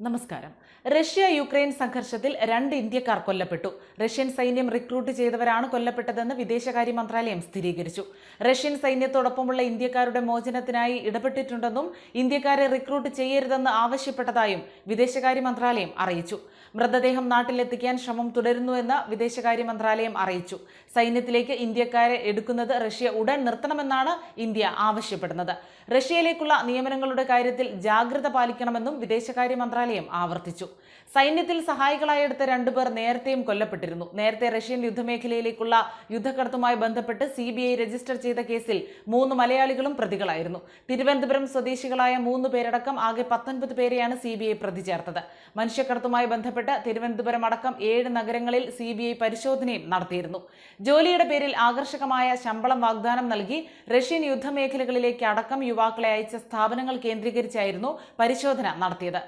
നമസ്കാരം. Russia Ukraine സംഘർഷത്തിൽ രണ്ട് ഇന്ത്യക്കാർ കൊല്ലപ്പെട്ടു. റഷ്യൻ സൈന്യം റിക്രൂട്ട് ചെയ്തവരാണ് കൊല്ലപ്പെട്ടതെന്ന് വിദേശകാര്യ മന്ത്രാലയം സ്ഥിരീകരിച്ചു. റഷ്യൻ സൈന്യത്തോടൊപ്പമുള്ള ഇന്ത്യക്കാരുടെ മോചനത്തിനായി ഇടപെട്ടിട്ടുണ്ടെന്നും ഇന്ത്യക്കാരെ റിക്രൂട്ട് ചെയ്യരുതെന്ന് ആവശ്യപ്പെട്ടതായും വിദേശകാര്യ മന്ത്രാലയം അറിയിച്ചു. മൃതദേഹം നാട്ടിലെത്തിക്കാൻ ശ്രമം തുടരുന്നുവെന്ന് വിദേശകാര്യ മന്ത്രാലയം അറിയിച്ചു. സൈന്യത്തിലേക്ക് ഇന്ത്യക്കാരെ എടുക്കുന്നത് റഷ്യ ഉടൻ നിർത്തണമെന്നാണ് ഇന്ത്യ ആവശ്യപ്പെടുന്നത്. റഷ്യയിലേക്കുള്ള നിയമനങ്ങളുടെ കാര്യത്തിൽ ജാഗ്രത പാലിക്കണമെന്നും വിദേശകാര്യ മന്ത്രാലയം ആവർത്തിച്ചു. സൈന്യത്തിൽ സഹായികളായെടുത്ത രണ്ടുപേർ നേരത്തെയും കൊല്ലപ്പെട്ടിരുന്നു. നേരത്തെ റഷ്യൻ യുദ്ധമേഖലയിലേക്കുള്ള യുദ്ധക്കടത്തുമായി ബന്ധപ്പെട്ട് സി രജിസ്റ്റർ ചെയ്ത കേസിൽ മൂന്ന് മലയാളികളും പ്രതികളായിരുന്നു. തിരുവനന്തപുരം സ്വദേശികളായ മൂന്ന് പേരടക്കം ആകെ പത്തൊൻപത് പേരെയാണ് സി ബി ഐ പ്രതി ചേർത്തത്. മനുഷ്യക്കടത്തുമായി ബന്ധപ്പെട്ട് തിരുവനന്തപുരം അടക്കം ഏഴ് നഗരങ്ങളിൽ സി ബി ഐ പരിശോധനയും നടത്തിയിരുന്നു. ജോലിയുടെ പേരിൽ ആകർഷകമായ ശമ്പളം വാഗ്ദാനം നൽകി റഷ്യൻ യുദ്ധമേഖലകളിലേക്ക് അടക്കം യുവാക്കളെ അയച്ച സ്ഥാപനങ്ങൾ കേന്ദ്രീകരിച്ചായിരുന്നു പരിശോധന നടത്തിയത്.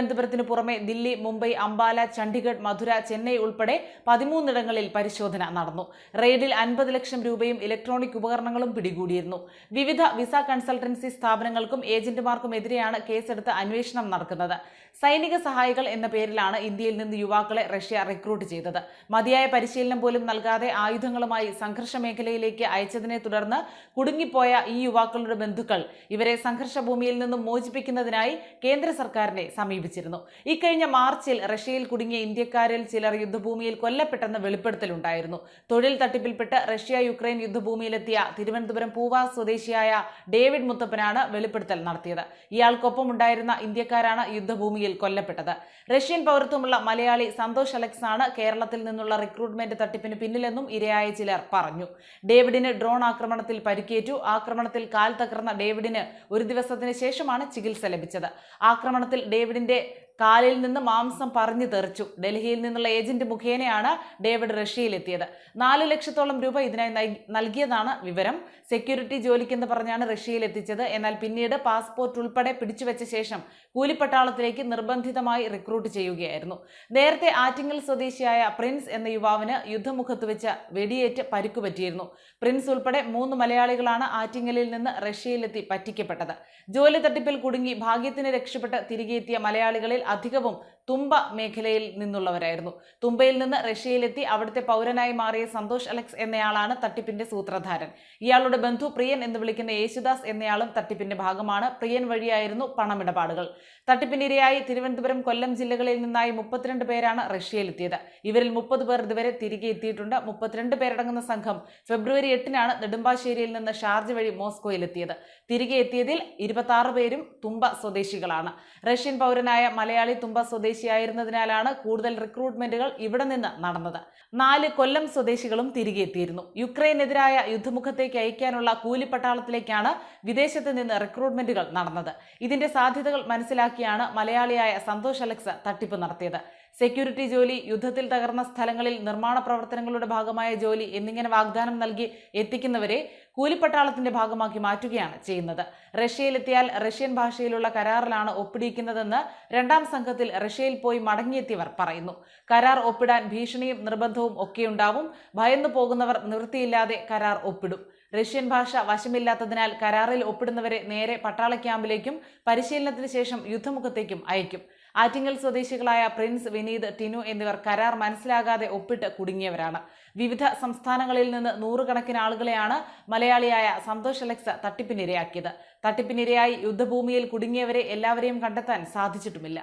തിരുവനന്തപുരത്തിന് പുറമെ ദില്ലി മുംബൈ അംബാല ചണ്ഡിഗഡ് മധുര ചെന്നൈ ഉൾപ്പെടെ പതിമൂന്നിടങ്ങളിൽ പരിശോധന നടന്നു. റെയ്ഡിൽ അൻപത് ലക്ഷം രൂപയും ഇലക്ട്രോണിക് ഉപകരണങ്ങളും പിടികൂടിയിരുന്നു. വിവിധ വിസ കൺസൾട്ടൻസി സ്ഥാപനങ്ങൾക്കും ഏജന്റുമാർക്കും എതിരെയാണ് കേസെടുത്ത് അന്വേഷണം നടക്കുന്നത്. സൈനിക സഹായികൾ എന്ന പേരിലാണ് ഇന്ത്യയിൽ നിന്ന് യുവാക്കളെ റഷ്യ റിക്രൂട്ട് ചെയ്തത്. മതിയായ പരിശീലനം പോലും നൽകാതെ ആയുധങ്ങളുമായി സംഘർഷ മേഖലയിലേക്ക് അയച്ചതിനെ തുടർന്ന് കുടുങ്ങിപ്പോയ ഈ യുവാക്കളുടെ ബന്ധുക്കൾ ഇവരെ സംഘർഷ ഭൂമിയിൽ നിന്നും മോചിപ്പിക്കുന്നതിനായി കേന്ദ്ര സർക്കാരിനെ സമീപിച്ചിരുന്നു ഇക്കഴിഞ്ഞ മാർച്ചിൽ റഷ്യയിൽ കുടുങ്ങിയ ഇന്ത്യക്കാരിൽ ചിലർ യുദ്ധഭൂമിയിൽ കൊല്ലപ്പെട്ടെന്ന വെളിപ്പെടുത്തലുണ്ടായിരുന്നു. തൊഴിൽ തട്ടിപ്പിൽപ്പെട്ട് റഷ്യ യുക്രൈൻ യുദ്ധഭൂമിയിലെത്തിയ തിരുവനന്തപുരം പൂവാ സ്വദേശിയായ ഡേവിഡ് മുത്തപ്പനാണ് വെളിപ്പെടുത്തൽ നടത്തിയത്. ഇയാൾക്കൊപ്പം ഉണ്ടായിരുന്ന ഇന്ത്യക്കാരാണ് യുദ്ധഭൂമിയിൽ കൊല്ലപ്പെട്ടത്. റഷ്യൻ പൗരത്വമുള്ള മലയാളി സന്തോഷ് അലക്സ് ആണ് കേരളത്തിൽ നിന്നുള്ള റിക്രൂട്ട്മെന്റ് തട്ടിപ്പിന് പിന്നിലെന്നും ഇരയായ ചിലർ പറഞ്ഞു. ഡേവിഡിന് ഡ്രോൺ ആക്രമണത്തിൽ പരിക്കേറ്റു. ആക്രമണത്തിൽ കാൽ തകർന്ന ഡേവിഡിന് ഒരു ദിവസത്തിന് ശേഷമാണ് ചികിത്സ ലഭിച്ചത്. ആക്രമണത്തിൽ ഡേവിഡിന്റെ കാലിൽ നിന്ന് മാംസം പറഞ്ഞു തെറിച്ചു. ഡൽഹിയിൽ നിന്നുള്ള ഏജന്റ് മുഖേനയാണ് ഡേവിഡ് റഷ്യയിലെത്തിയത്. നാല് ലക്ഷത്തോളം രൂപ ഇതിനായി നൽ- നൽകിയതാണ് വിവരം. സെക്യൂരിറ്റി ജോലിക്കെന്ന് പറഞ്ഞാണ് റഷ്യയിൽ എത്തിച്ചത് എന്നാൽ പിന്നീട് പാസ്പോർട്ട് ഉൾപ്പെടെ പിടിച്ചുവെച്ച ശേഷം കൂലിപ്പട്ടാളത്തിലേക്ക് നിർബന്ധിതമായി റിക്രൂട്ട് ചെയ്യുകയായിരുന്നു. നേരത്തെ ആറ്റിങ്ങൽ സ്വദേശിയായ പ്രിൻസ് എന്ന യുവാവിന് യുദ്ധമുഖത്ത് വെച്ച് വെടിയേറ്റ് പരിക്കുപറ്റിയിരുന്നു. പ്രിൻസ് ഉൾപ്പെടെ മൂന്ന് മലയാളികളാണ് ആറ്റിങ്ങലിൽ നിന്ന് റഷ്യയിലെത്തി പറ്റിക്കപ്പെട്ടത്. ജോലി തട്ടിപ്പിൽ കുടുങ്ങി ഭാഗ്യത്തിന് രക്ഷപ്പെട്ട് തിരികെയെത്തിയ മലയാളികളിൽ അധികവും തുമ്പ മേഖലയിൽ നിന്നുള്ളവരായിരുന്നു. തുമ്പയിൽ നിന്ന് റഷ്യയിലെത്തി അവിടുത്തെ പൗരനായി മാറിയ സന്തോഷ് അലക്സ് എന്നയാളാണ് തട്ടിപ്പിന്റെ സൂത്രധാരൻ. ഇയാളുടെ ബന്ധു പ്രിയൻ എന്ന് വിളിക്കുന്ന യേശുദാസ് എന്നയാളും തട്ടിപ്പിന്റെ ഭാഗമാണ്. പ്രിയൻ വഴിയായിരുന്നു പണമിടപാടുകൾ. തട്ടിപ്പിനിരയായി തിരുവനന്തപുരം കൊല്ലം ജില്ലകളിൽ നിന്നായി മുപ്പത്തിരണ്ട് പേരാണ് റഷ്യയിലെത്തിയത്. ഇവരിൽ മുപ്പത് പേർ ഇതുവരെ തിരികെ എത്തിയിട്ടുണ്ട്. മുപ്പത്തിരണ്ട് പേരടങ്ങുന്ന സംഘം ഫെബ്രുവരി എട്ടിനാണ് നെടുമ്പാശ്ശേരിയിൽ നിന്ന് ഷാർജ് വഴി മോസ്കോയിലെത്തിയത്. തിരികെ എത്തിയതിൽ ഇരുപത്തി പേരും തുമ്പ സ്വദേശികളാണ്. റഷ്യൻ പൗരനായ മലയാളി തുമ്പ സ്വദേശിയായിരുന്നതിനാലാണ് കൂടുതൽ റിക്രൂട്ട്മെന്റുകൾ ഇവിടെ നിന്ന് നടന്നത്. നാല് കൊല്ലം സ്വദേശികളും തിരികെ എത്തിയിരുന്നു. യുക്രൈനെതിരായ യുദ്ധമുഖത്തേക്ക് അയക്കാനുള്ള കൂലിപ്പട്ടാളത്തിലേക്കാണ് വിദേശത്ത് നിന്ന് റിക്രൂട്ട്മെന്റുകൾ നടന്നത്. ഇതിന്റെ സാധ്യതകൾ മനസ്സിലാക്കിയാണ് മലയാളിയായ സന്തോഷ് അലക്സ് തട്ടിപ്പ് നടത്തിയത്. സെക്യൂരിറ്റി ജോലി യുദ്ധത്തിൽ തകർന്ന സ്ഥലങ്ങളിൽ നിർമ്മാണ പ്രവർത്തനങ്ങളുടെ ഭാഗമായ ജോലി എന്നിങ്ങനെ വാഗ്ദാനം നൽകി എത്തിക്കുന്നവരെ കൂലിപ്പട്ടാളത്തിന്റെ ഭാഗമാക്കി മാറ്റുകയാണ് ചെയ്യുന്നത്. റഷ്യയിലെത്തിയാൽ റഷ്യൻ ഭാഷയിലുള്ള കരാറിലാണ് ഒപ്പിടിയിക്കുന്നതെന്ന് രണ്ടാം സംഘത്തിൽ റഷ്യയിൽ പോയി മടങ്ങിയെത്തിയവർ പറയുന്നു. കരാർ ഒപ്പിടാൻ ഭീഷണിയും നിർബന്ധവും ഒക്കെയുണ്ടാവും. ഭയന്നു പോകുന്നവർ നിവൃത്തിയില്ലാതെ കരാർ ഒപ്പിടും. റഷ്യൻ ഭാഷ വശമില്ലാത്തതിനാൽ കരാറിൽ ഒപ്പിടുന്നവരെ നേരെ പട്ടാള ക്യാമ്പിലേക്കും പരിശീലനത്തിന് ശേഷം യുദ്ധമുഖത്തേക്കും അയക്കും. ആറ്റിങ്ങൽ സ്വദേശികളായ പ്രിൻസ് വിനീത് ടിനു എന്നിവർ കരാർ മനസ്സിലാകാതെ ഒപ്പിട്ട് കുടുങ്ങിയവരാണ്. വിവിധ സംസ്ഥാനങ്ങളിൽ നിന്ന് നൂറുകണക്കിന് ആളുകളെയാണ് മലയാളിയായ സന്തോഷ് അലക്സ് തട്ടിപ്പിനിരയാക്കിയത്. തട്ടിപ്പിനിരയായി യുദ്ധഭൂമിയിൽ കുടുങ്ങിയവരെ എല്ലാവരെയും കണ്ടെത്താൻ സാധിച്ചിട്ടുമില്ല.